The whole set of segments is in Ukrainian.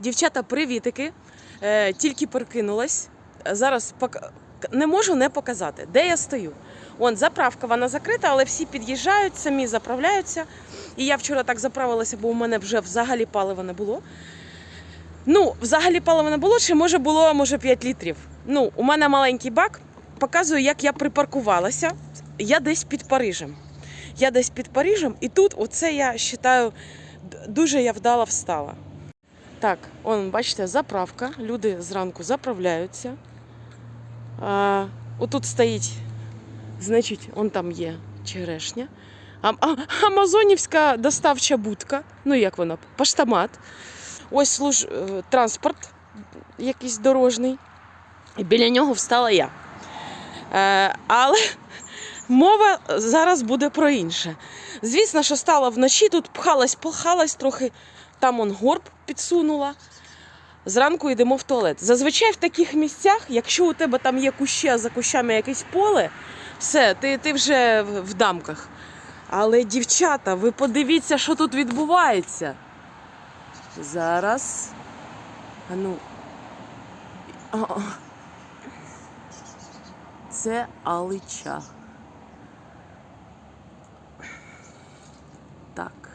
Дівчата, привітики. Е, тільки прокинулась. Зараз пок... не можу не показати, де я стою. Вон заправка, вона закрита, але всі під'їжджають, самі заправляються. І я вчора так заправилася, бо у мене вже взагалі палива не було. Ну, взагалі палива не було, чи може було може 5 літрів. Ну, у мене маленький бак. Показую, як я припаркувалася. Я десь під Парижем. Я десь під Парижем, і тут оце я вважаю, дуже я вдало встала. Так, он, бачите, заправка. Люди зранку заправляються. А, отут стоїть, значить, он там є черешня. А, а, Амазонівська доставча будка. Ну, як вона? Поштомат. Ось служ... е, транспорт якийсь дорожний. І біля нього встала я. Е, але мова зараз буде про інше. Звісно, що стала вночі, тут пхалась, пхалась трохи, там он горб підсунула. Зранку йдемо в туалет. Зазвичай в таких місцях, якщо у тебе там є кущі, а за кущами якесь поле, все, ти, ти вже в дамках. Але, дівчата, ви подивіться, що тут відбувається. Зараз. А ну. Це алича. Так.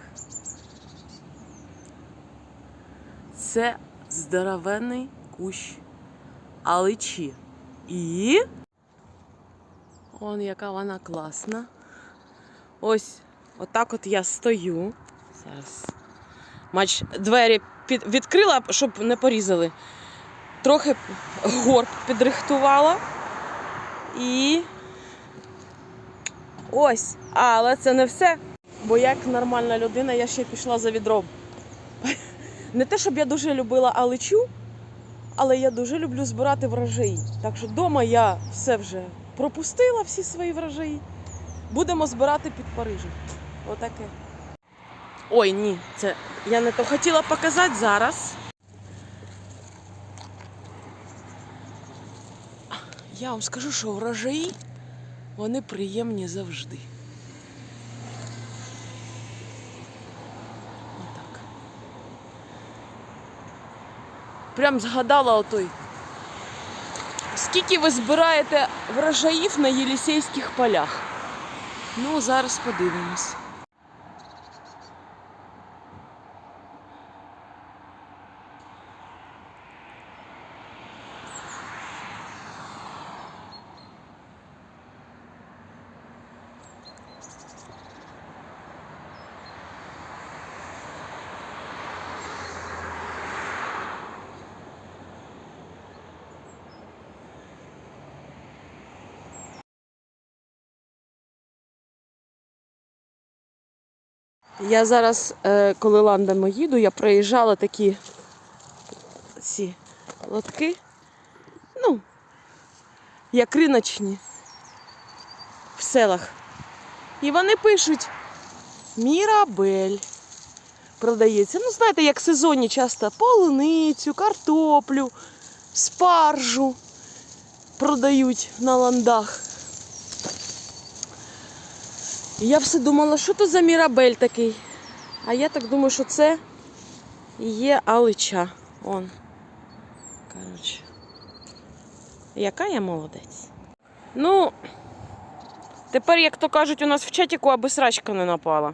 Це здоровенний кущ аличі. І. Он яка вона класна. Ось, отак от я стою. Зараз. Мач двері під... відкрила, щоб не порізали. Трохи горб підрихтувала. І. Ось. Але це не все. Бо як нормальна людина, я ще пішла за відром. Не те, щоб я дуже любила аличу, але я дуже люблю збирати врожаї. Так що вдома я все вже пропустила, всі свої врожаї. Будемо збирати під Парижем. Отаке. Ой, ні, це я не то хотіла показати зараз. Я вам скажу, що врожаї вони приємні завжди. Прям згадала отой. Скільки ви збираєте врожаїв на Єлісейських полях? Ну, зараз подивимось. Я зараз, е, коли ландами їду, я проїжджала такі ці лотки. Ну, як риночні в селах. І вони пишуть Мірабель продається. Ну, знаєте, як сезонні часто полуницю, картоплю, спаржу продають на ландах. І я все думала, що то за мірабель такий. А я так думаю, що це є алича. Он. Коротше. Яка я молодець. Ну, тепер, як то кажуть, у нас в чатіку, аби срачка не напала.